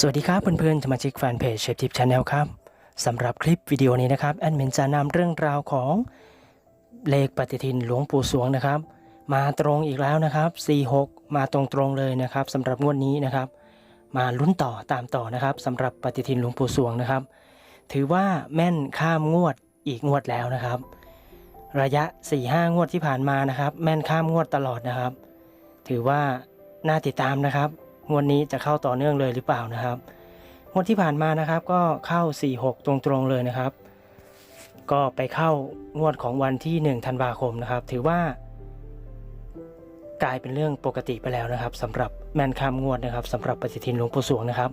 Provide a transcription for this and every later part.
สวัสดีครับเพื่อนๆสมาชิกแฟนเพจเชฟทิปชาแนลครับสำหรับคลิปวิดีโอนี้นะครับแอดมินจะนำเรื่องราวของเลขปฏิทินหลวงปู่สวงนะครับ มาตรงอีกแล้วนะครับ 46 มาตรงๆเลยนะครับสำหรับงวดนี้นะครับ มาลุ้นต่อตามต่อนะครับสำหรับปฏิทินหลวงปู่สวงนะครับ ถือว่าแม่นข้ามงวดอีกงวดแล้วนะครับ ระยะ 4-5 งวดที่ผ่านมานะครับ แม่นข้ามงวดตลอดนะครับ ถือว่าน่าติดตามนะครับ งวดนี้จะเข้าต่อเนื่องเลยหรือเปล่านะครับงวดที่ผ่านมานะครับก็เข้า 4-6 ตรงๆเลยนะครับ ก็ไปเข้างวดของวันที่ 1 ธันวาคมนะครับ ถือว่ากลายเป็นเรื่องปกติไปแล้วนะครับสำหรับแมนคามงวดนะครับสำหรับปฏิทินหลวงปู่สวงนะครับ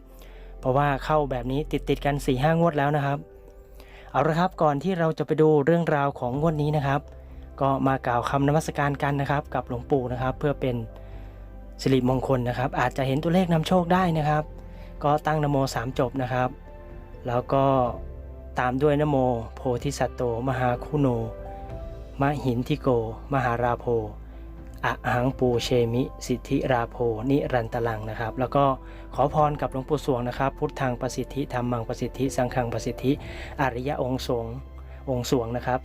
เพราะว่าเข้าแบบนี้ติดติดๆกัน4-5งวดแล้วนะครับ เอาละครับก่อนที่เราจะไปดูเรื่องราวของงวดนี้นะครับ ก็มากล่าวคำนมัสการกันนะครับ กับหลวงปู่นะครับ เพื่อเป็น สิริมงคลนะครับ อาจจะเห็นตัวเลขนำโชคได้นะครับ ก็ตั้งนโมสามจบนะครับ แล้วก็ตามด้วยนโม โพธิสัตโต มหาคุโน มหินทิโก มหาราโพอะหังปูเชมิ สิทธิราโพนิรันตลังนะครับ แล้วก็ขอพรกับหลวงปู่สวงนะครับ พุทธังประสิทธิธรรมังประสิทธิ สังฆังประสิทธิ อริยองค์สงองค์สวงนะครับ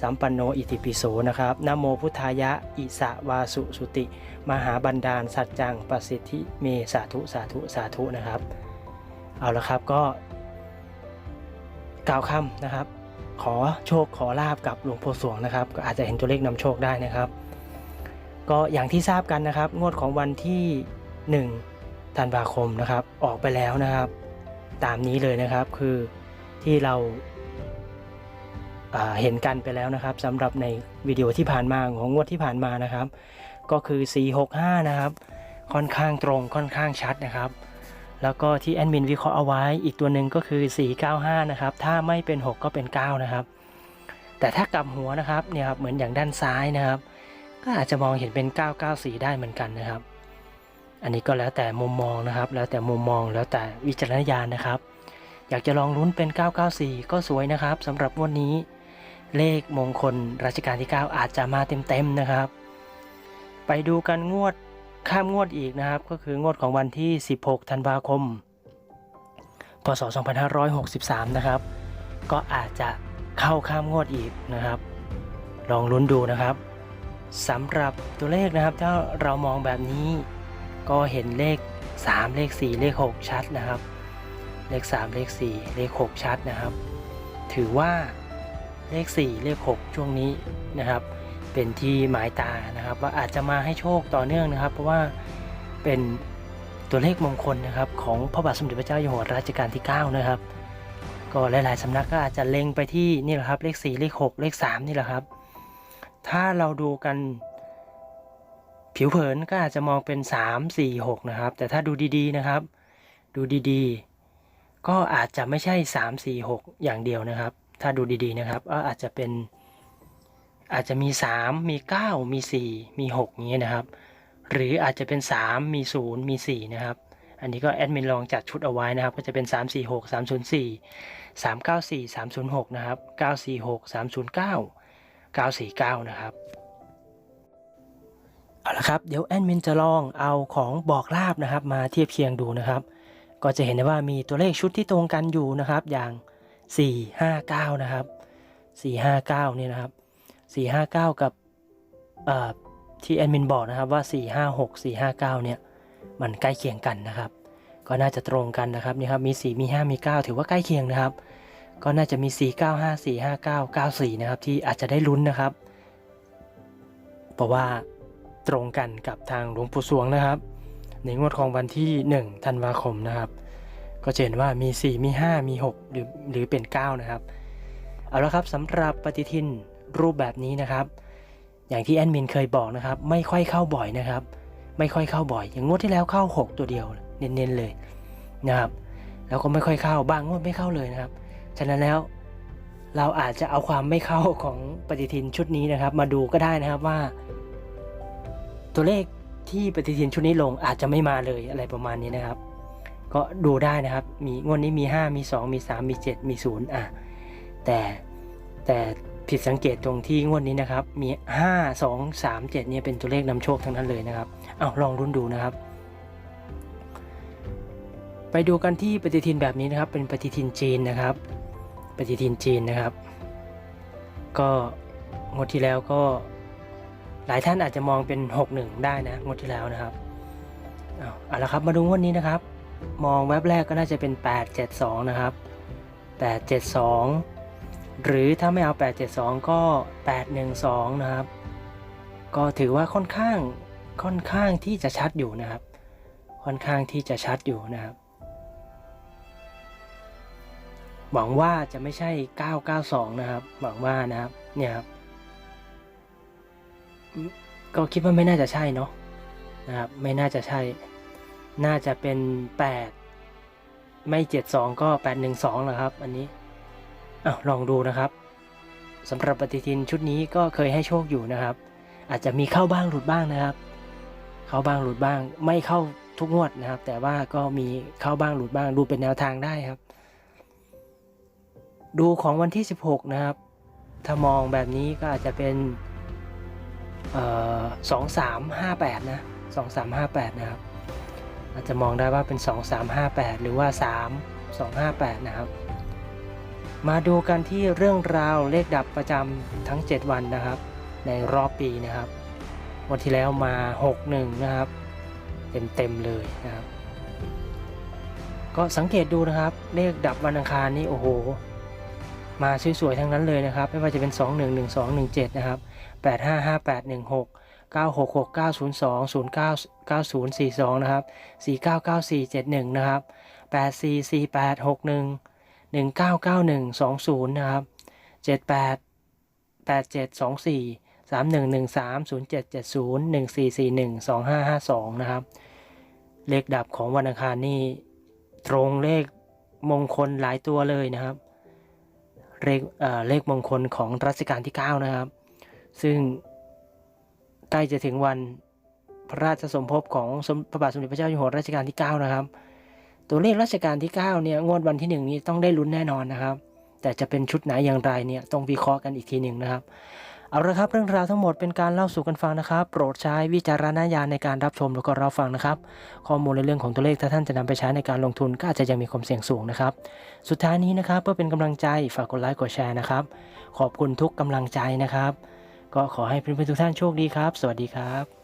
สัมปันโนอิติปิโสนะครับนโมพุทธายะ อิสวาสุสุติ มหาบันดาล สัจจังประสิทธิเมสาธุสาธุสาธุนะครับ เอาละครับก็ กล่าวคำนะครับ ขอโชคขอลาบกับหลวงปู่สวงนะครับ ก็อาจจะเห็นตัวเลขนำโชคได้นะครับ ก็อย่างที่ทราบกันนะครับ งวดของวันที่ 1 ธันวาคมนะครับ ออกไปแล้วนะครับ ตามนี้เลยนะครับคือที่เรา เห็นกันไปแล้วนะครับสำหรับในวิดีโอที่ผ่านมาของงวดที่ผ่านมานะครับ ก็คือ 465 นะครับ ค่อนข้างตรงค่อนข้างชัดนะครับ แล้วก็ที่แอดมินวิเคราะห์เอาไว้อีกตัวหนึ่งก็คือ 495 นะครับ ถ้าไม่เป็น 6 ก็เป็น 9 นะครับ แต่ถ้ากลับหัวนะครับเนี่ยครับเหมือนอย่างด้านซ้ายนะครับ ก็อาจจะมองเห็นเป็น 994 ได้เหมือนกันนะครับ อันนี้ก็แล้วแต่มุมมองนะครับ แล้วแต่มุมมองแล้วแต่วิจารณญาณนะครับ อยากจะลองลุ้นเป็น 994 ก็สวยนะครับสำหรับงวันนี้ เลขมงคลรัชกาลที่ 9 อาจจะมาเต็มๆนะครับ ไปดูกันงวดข้ามงวดอีกนะครับ ก็คืองวดของวันที่ 16 ธันวาคม พศ 2563 นะครับ ก็อาจจะเข้าข้ามงวดอีกนะครับ ลองลุ้นดูนะครับสำหรับตัวเลขนะครับ ถ้าเรามองแบบนี้ก็เห็นเลข 3 เลข 4 เลข 6 ชัดนะครับ เลข 3 เลข 4 เลข 6 ชัดนะครับ ถือว่า เลข 4 เลข 6 ช่วงนี้นะครับ เป็นที่หมายตานะครับ ว่าอาจจะมาให้โชคต่อเนื่องนะครับ เพราะว่าเป็นตัวเลขมงคลนะครับ ของพระบาทสมเด็จพระเจ้าอยู่หัวรัชกาลที่ 9 นะครับ ก็หลาย ๆสำนักก็อาจจะเล็งไปที่นี่แหละครับเลข 4 เลข 6 เลข 3 นี่แหละครับ ถ้าเราดูกันผิวเผินก็อาจจะมองเป็น 3 4 6 นะครับ แต่ถ้าดูดีๆนะครับ ดูดีๆ ก็อาจจะไม่ใช่ 3 4 6 อย่างเดียวนะครับ ถ้าดูดีๆนะครับก็อาจจะเป็นอาจจะมี 3 มี 9 มี 4 มี6อย่างเงี้ยนะครับ หรืออาจจะเป็น 3 มี 0 มี 4 นะครับ อันนี้ก็แอดมินลองจัดชุดเอาไว้นะครับ ก็จะเป็น 3 4 6 3 0 4 3 9 4 3 0 6 นะครับ 9 4 6 3 0 9 949 นะครับ เอาละครับ เดี๋ยวแอดมินจะลองเอาของบอกลาบนะครับ มาเทียบเคียงดูนะครับ ก็จะเห็นได้ว่ามีตัวเลขชุดที่ตรงกันอยู่นะครับ อย่าง 459 นะครับ 459 เนี่ยนะครับ 459 กับเอ่อที่แอดมินบอกนะครับว่า 456 459 เนี่ย มันใกล้เคียงกันนะครับ ก็น่าจะตรงกันนะครับนี่ครับมี 4 มี 5 มี 9 ถือว่าใกล้เคียงนะครับ ก็น่าจะมี 495 459 94 นะครับ ที่อาจจะได้ลุ้นนะครับ เพราะว่าตรงกันกับทางหลวงปู่สวงนะครับ ในงวดของวันที่ 1 ธันวาคมนะครับ ก็จะเห็นว่ามี 4 มี 5 มี 6 หรือหรือเป็น 9 นะครับ เอาละครับสำหรับปฏิทินรูปแบบนี้นะครับ อย่างที่แอดมินเคยบอกนะครับ ไม่ค่อยเข้าบ่อยนะครับ ไม่ค่อยเข้าบ่อย อย่างงวดที่แล้วเข้า 6 ตัวเดียว เน้นๆเลยนะครับแล้วก็ไม่ค่อยเข้าบางงวดไม่เข้าเลยนะครับ ฉะนั้นแล้วเราอาจจะเอาความไม่เข้าของปฏิทินชุดนี้นะครับ มาดูก็ได้นะครับว่า ตัวเลขที่ปฏิทินชุดนี้ลงอาจจะไม่มาเลยอะไรประมาณนี้นะครับ ก็ดูได้นะครับ มีงวดนี้มี 5 มี 2 มี 3 มี 7 มี 0 อะ แต่แต่ผิดสังเกตตรงที่งวดนี้นะครับ มี 5 2 3 7 เนี่ยเป็นตัวเลขนำโชคทั้งนั้นเลยนะครับ เอาลองรุ่นดูนะครับ ไปดูกันที่ปฏิทินแบบนี้นะครับ เป็นปฏิทินจีนนะครับ ปฏิทินจีนนะครับ ก็งวดที่แล้วก็หลายท่านอาจจะมองเป็น 61 ได้นะงวดที่แล้วนะครับเอาเอาละครับมาดูงวดนี้นะครับ มองแว็บแรกก็น่าจะเป็น 872 นะครับ 872 หรือถ้าไม่เอา 872 ก็ 812 นะครับ ก็ถือว่าค่อนข้างค่อนข้างที่จะชัดอยู่นะครับ ค่อนข้างที่จะชัดอยู่นะครับ หวังว่าจะไม่ใช่ 992 นะครับ หวังว่านะครับเนี่ยครับก็คิดว่าไม่น่าจะใช่เนาะนะครับ ไม่น่าจะใช่ น่าจะเป็น 8 ไม่ 72 ก็ 812แหละครับ อันนี้อาลองดูนะครับสำหรับปฏิทินชุดนี้ก็เคยให้โชคอยู่นะครับ อาจจะมีเข้าบ้างหลุดบ้างนะครับ เข้าบ้างหลุดบ้าง ไม่เข้าทุกงวดนะครับ แต่ว่าก็มีเข้าบ้างหลุดบ้าง ดูเป็นแนวทางได้ครับ ดูของวันที่ 16 นะครับ ถ้ามองแบบนี้ก็อาจจะเป็นเอ่อ2358นะ2358นะครับ อาจจะมองได้ว่าเป็น 2358 หรือว่า 3258 นะครับ มาดูกันที่เรื่องราวเลขดับประจำทั้ง 7 วันนะครับ ในรอบปีนะครับ วันที่แล้วมา 61 นะครับ เต็มๆเลยนะครับ ก็สังเกตดูนะครับ เลขดับวันอังคารนี่โอ้โหมาสวยๆทั้งนั้นเลยนะครับ ไม่ว่าจะเป็น 2 1 1 2 1 7 นะครับ 8 9 6 6 9 0 2 0 9 9 0 4 2 นะครับ 4 9 9 4 7 1 นะครับ 8 4 4 8 6 1 1 9 9 1 2 0 นะครับ 7 8 8 7 2 4 3 1 1 3 0 7 7 0 1 4 4 1 2 5 5 2 นะครับ เลขดับของวันอังคารนี่ตรงเลขมงคลหลายตัวเลยนะครับ เลขเลขมงคลของรัชกาลที่ 9 นะครับ ซึ่ง ใกล้จะถึงวันพระราชสมภพของสมพระบาทสมเด็จพระเจ้าอยู่หัวรัชกาลที่ 9 นะครับ ตัวเลขรัชกาลที่ 9 เนี่ยงวดวันที่ 1 นี้ต้องได้ลุ้นแน่นอนนะครับ แต่จะเป็นชุดไหนอย่างไรเนี่ยต้องวิเคราะห์กันอีกทีหนึ่งนะครับ เอาละครับเรื่องราวทั้งหมดเป็นการเล่าสู่กันฟังนะครับ โปรดใช้วิจารณญาณในการรับชมแล้วก็รับฟังนะครับ ข้อมูลในเรื่องของตัวเลขถ้าท่านจะนำไปใช้ในการลงทุนก็อาจจะยังมีความเสี่ยงสูงนะครับ สุดท้ายนี้นะครับเพื่อเป็นกำลังใจฝากกดไลค์กดแชร์นะครับ ขอบคุณทุกกำลังใจนะครับ ก็ขอให้เพื่อนๆทุกท่านโชคดีครับ สวัสดีครับ